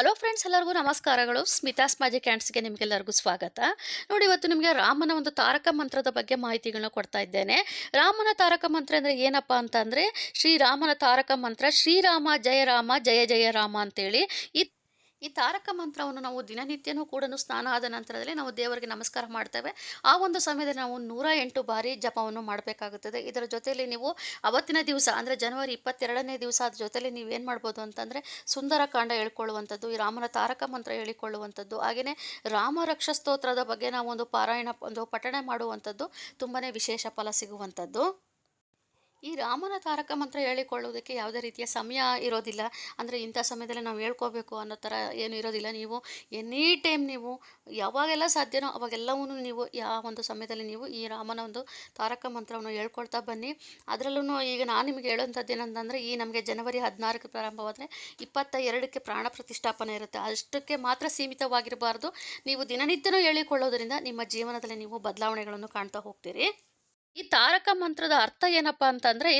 Hello friends ಎಲ್ಲರಿಗೂ ನಮಸ್ಕಾರಗಳು. Smitha's magic ಕ್ಯಾಂಟ್ಸ್ಗೆ ನಿಮಗೆಲ್ಲರಿಗೂ ಸ್ವಾಗತ. ನೋಡಿ, ಇವತ್ತು ನಿಮಗೆ ರಾಮನ ಒಂದು ತಾರಕ ಮಂತ್ರದ ಬಗ್ಗೆ ಮಾಹಿತಿಗಳನ್ನ ಕೊಡ್ತಾ ಇದ್ದೇನೆ. ರಾಮನ ತಾರಕ ಮಂತ್ರ ಅಂದರೆ ಏನಪ್ಪ ಅಂತ ಅಂದರೆ ಶ್ರೀರಾಮನ ತಾರಕ ಮಂತ್ರ ಶ್ರೀರಾಮ ಜಯ ರಾಮ, ಜಯ ಜಯ ರಾಮ ಅಂತೇಳಿ. ಈ ಈ ತಾರಕ ಮಂತ್ರವನ್ನು ನಾವು ದಿನನಿತ್ಯನೂ ಕೂಡ ಸ್ನಾನ ಆದ ನಂತರದಲ್ಲಿ ನಾವು ದೇವರಿಗೆ ನಮಸ್ಕಾರ ಮಾಡ್ತೇವೆ. ಆ ಒಂದು ಸಮಯದಲ್ಲಿ ನಾವು ನೂರ ಎಂಟು ಬಾರಿ ಜಪವನ್ನು ಮಾಡಬೇಕಾಗುತ್ತದೆ. ಇದರ ಜೊತೆಯಲ್ಲಿ ನೀವು ಅವತ್ತಿನ ದಿವಸ, ಅಂದರೆ ಜನವರಿ ಇಪ್ಪತ್ತೆರಡನೇ ದಿವಸ ಅದ್ರ ಜೊತೆಯಲ್ಲಿ ನೀವು ಏನು ಮಾಡ್ಬೋದು ಅಂತಂದರೆ ಸುಂದರಕಾಂಡ ಹೇಳ್ಕೊಳ್ಳುವಂಥದ್ದು, ಈ ರಾಮನ ತಾರಕ ಮಂತ್ರ ಹೇಳಿಕೊಳ್ಳುವಂಥದ್ದು ಹಾಗೆಯೇ ರಾಮ ರಕ್ಷಾ ಸ್ತೋತ್ರದ ಬಗ್ಗೆ ನಾವು ಒಂದು ಪಾರಾಯಣ, ಒಂದು ಪಠಣೆ ಮಾಡುವಂಥದ್ದು ತುಂಬಾ ವಿಶೇಷ ಫಲ ಸಿಗುವಂಥದ್ದು. ಈ ರಾಮನ ತಾರಕ ಮಂತ್ರ ಹೇಳಿಕೊಳ್ಳುವುದಕ್ಕೆ ಯಾವುದೇ ರೀತಿಯ ಸಮಯ ಇರೋದಿಲ್ಲ. ಅಂದರೆ ಇಂಥ ಸಮಯದಲ್ಲಿ ನಾವು ಹೇಳ್ಕೋಬೇಕು ಅನ್ನೋ ಥರ ಏನು ಇರೋದಿಲ್ಲ. ನೀವು ಎನಿ ಟೈಮ್ ನೀವು ಯಾವಾಗೆಲ್ಲ ಸಾಧ್ಯನೋ ಅವಾಗೆಲ್ಲವೂ ನೀವು ಯಾವ ಒಂದು ಸಮಯದಲ್ಲಿ ನೀವು ಈ ರಾಮನ ಒಂದು ತಾರಕ ಮಂತ್ರವನ್ನು ಹೇಳ್ಕೊಳ್ತಾ ಬನ್ನಿ. ಅದರಲ್ಲೂ ಈಗ ನಾನು ನಿಮಗೆ ಹೇಳುವಂಥದ್ದು ಏನಂತಂದರೆ, ಈ ನಮಗೆ ಜನವರಿ ಹದಿನಾರಕ್ಕೆ ಪ್ರಾರಂಭವಾದರೆ ಇಪ್ಪತ್ತ ಎರಡಕ್ಕೆ ಪ್ರಾಣ ಪ್ರತಿಷ್ಠಾಪನೆ ಇರುತ್ತೆ. ಅಷ್ಟಕ್ಕೆ ಮಾತ್ರ ಸೀಮಿತವಾಗಿರಬಾರ್ದು. ನೀವು ದಿನನಿತ್ಯನೂ ಹೇಳಿಕೊಳ್ಳೋದರಿಂದ ನಿಮ್ಮ ಜೀವನದಲ್ಲಿ ನೀವು ಬದಲಾವಣೆಗಳನ್ನು ಕಾಣ್ತಾ ಹೋಗ್ತೀರಿ. ಈ ತಾರಕ ಮಂತ್ರದ ಅರ್ಥ ಏನಪ್ಪ ಅಂತಂದ್ರೆ,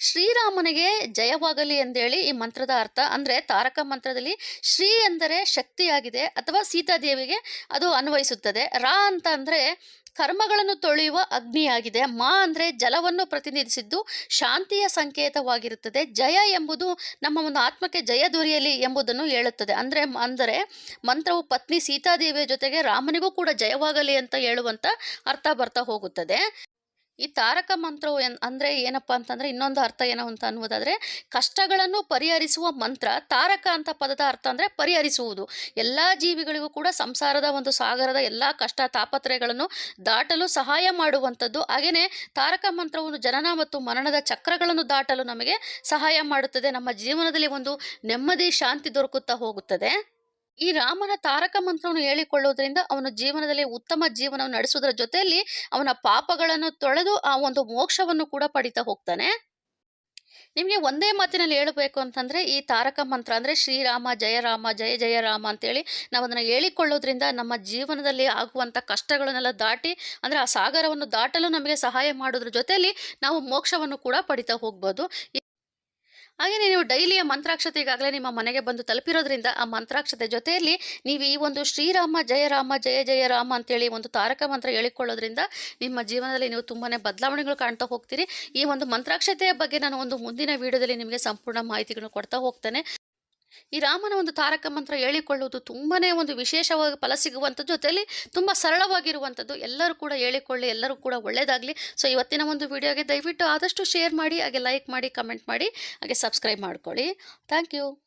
ಶ್ರೀರಾಮನಿಗೆ ಜಯವಾಗಲಿ ಎಂದೇಳಿ ಈ ಮಂತ್ರದ ಅರ್ಥ. ಅಂದರೆ ತಾರಕ ಮಂತ್ರದಲ್ಲಿ ಶ್ರೀ ಎಂದರೆ ಶಕ್ತಿಯಾಗಿದೆ ಅಥವಾ ಸೀತಾದೇವಿಗೆ ಅದು ಅನ್ವಯಿಸುತ್ತದೆ. ರಾ ಅಂತ ಅಂದರೆ ಕರ್ಮಗಳನ್ನು ತೊಳೆಯುವ ಅಗ್ನಿಯಾಗಿದೆ. ಮಾ ಅಂದರೆ ಜಲವನ್ನು ಪ್ರತಿನಿಧಿಸಿದ್ದು ಶಾಂತಿಯ ಸಂಕೇತವಾಗಿರುತ್ತದೆ. ಜಯ ಎಂಬುದು ನಮ್ಮ ಒಂದು ಆತ್ಮಕ್ಕೆ ಜಯ ದೊರೆಯಲಿ ಎಂಬುದನ್ನು ಹೇಳುತ್ತದೆ. ಅಂದರೆ ಅಂದರೆ ಮಂತ್ರವು ಪತ್ನಿ ಸೀತಾದೇವಿಯ ಜೊತೆಗೆ ರಾಮನಿಗೂ ಕೂಡ ಜಯವಾಗಲಿ ಅಂತ ಹೇಳುವಂಥ ಅರ್ಥ ಬರ್ತಾ ಹೋಗುತ್ತದೆ. ಈ ತಾರಕ ಮಂತ್ರವು ಎನ್, ಅಂದರೆ ಏನಪ್ಪ ಅಂತಂದರೆ ಇನ್ನೊಂದು ಅರ್ಥ ಏನು ಅಂತ ಅನ್ನೋದಾದರೆ ಕಷ್ಟಗಳನ್ನು ಪರಿಹರಿಸುವ ಮಂತ್ರ, ತಾರಕ ಅಂತ ಪದದ ಅರ್ಥ ಅಂದರೆ ಪರಿಹರಿಸುವುದು. ಎಲ್ಲ ಜೀವಿಗಳಿಗೂ ಕೂಡ ಸಂಸಾರದ ಒಂದು ಸಾಗರದ ಎಲ್ಲ ಕಷ್ಟ ತಾಪತ್ರಯಗಳನ್ನು ದಾಟಲು ಸಹಾಯ ಮಾಡುವಂಥದ್ದು. ಹಾಗೆಯೇ ತಾರಕ ಮಂತ್ರವನ್ನು ಜನನ ಮತ್ತು ಮರಣದ ಚಕ್ರಗಳನ್ನು ದಾಟಲು ನಮಗೆ ಸಹಾಯ ಮಾಡುತ್ತದೆ. ನಮ್ಮ ಜೀವನದಲ್ಲಿ ಒಂದು ನೆಮ್ಮದಿ, ಶಾಂತಿ ದೊರಕುತ್ತಾ ಹೋಗುತ್ತದೆ. ಈ ರಾಮನ ತಾರಕ ಮಂತ್ರವನ್ನು ಹೇಳಿಕೊಳ್ಳುವುದರಿಂದ ಅವನ ಜೀವನದಲ್ಲಿ ಉತ್ತಮ ಜೀವನವನ್ನು ನಡೆಸುವುದರ ಜೊತೆಯಲ್ಲಿ ಅವನ ಪಾಪಗಳನ್ನು ತೊಳೆದು ಆ ಒಂದು ಮೋಕ್ಷವನ್ನು ಕೂಡ ಪಡಿತಾ ಹೋಗ್ತಾನೆ. ನಿಮಗೆ ಒಂದೇ ಮಾತಿನಲ್ಲಿ ಹೇಳಬೇಕು ಅಂತಂದರೆ ಈ ತಾರಕ ಮಂತ್ರ ಅಂದರೆ ಶ್ರೀರಾಮ ಜಯ ರಾಮ ಜಯ ಜಯ ರಾಮ ಅಂತೇಳಿ ನಾವು ಅದನ್ನು ಹೇಳಿಕೊಳ್ಳೋದ್ರಿಂದ ನಮ್ಮ ಜೀವನದಲ್ಲಿ ಆಗುವಂಥ ಕಷ್ಟಗಳನ್ನೆಲ್ಲ ದಾಟಿ ಅಂದರೆ ಆ ಸಾಗರವನ್ನು ದಾಟಲು ನಮಗೆ ಸಹಾಯ ಮಾಡೋದ್ರ ಜೊತೆಯಲ್ಲಿ ನಾವು ಮೋಕ್ಷವನ್ನು ಕೂಡ ಪಡಿತಾ ಹೋಗ್ಬೋದು. ಹಾಗೆಯೇ ನೀವು ಡೈಲಿಯ ಮಂತ್ರಾಕ್ಷತೆ ಈಗಾಗಲೇ ನಿಮ್ಮ ಮನೆಗೆ ಬಂದು ತಲುಪಿರೋದ್ರಿಂದ ಆ ಮಂತ್ರಾಕ್ಷತೆ ಜೊತೆಯಲ್ಲಿ ನೀವು ಈ ಒಂದು ಶ್ರೀರಾಮ ಜಯ ರಾಮ ಜಯ ಜಯ ರಾಮ ಅಂತೇಳಿ ಒಂದು ತಾರಕ ಮಂತ್ರ ಹೇಳಿಕೊಳ್ಳೋದ್ರಿಂದ ನಿಮ್ಮ ಜೀವನದಲ್ಲಿ ನೀವು ತುಂಬಾ ಬದಲಾವಣೆಗಳು ಕಾಣ್ತಾ ಹೋಗ್ತೀರಿ. ಈ ಒಂದು ಮಂತ್ರಾಕ್ಷತೆಯ ಬಗ್ಗೆ ನಾನು ಒಂದು ಮುಂದಿನ ವಿಡಿಯೋದಲ್ಲಿ ನಿಮಗೆ ಸಂಪೂರ್ಣ ಮಾಹಿತಿಗಳನ್ನು ಕೊಡ್ತಾ ಹೋಗ್ತೇನೆ. ಈ ರಾಮನ ಒಂದು ತಾರಕ ಮಂತ್ರ ಹೇಳಿಕೊಳ್ಳುವುದು ತುಂಬಾ ಒಂದು ವಿಶೇಷವಾಗಿ ಫಲ ಸಿಗುವಂಥದ್ದು ಜೊತೆಯಲ್ಲಿ ತುಂಬ ಸರಳವಾಗಿರುವಂಥದ್ದು. ಎಲ್ಲರೂ ಕೂಡ ಹೇಳಿಕೊಳ್ಳಿ, ಎಲ್ಲರೂ ಕೂಡ ಒಳ್ಳೆಯದಾಗಲಿ ಸೊ ಇವತ್ತಿನ ಒಂದು ವಿಡಿಯೋಗೆ ದಯವಿಟ್ಟು ಆದಷ್ಟು ಶೇರ್ ಮಾಡಿ, ಹಾಗೆ ಲೈಕ್ ಮಾಡಿ ಕಮೆಂಟ್ ಮಾಡಿ, ಹಾಗೆ ಸಬ್ಸ್ಕ್ರೈಬ್ ಮಾಡ್ಕೊಳ್ಳಿ. Thank you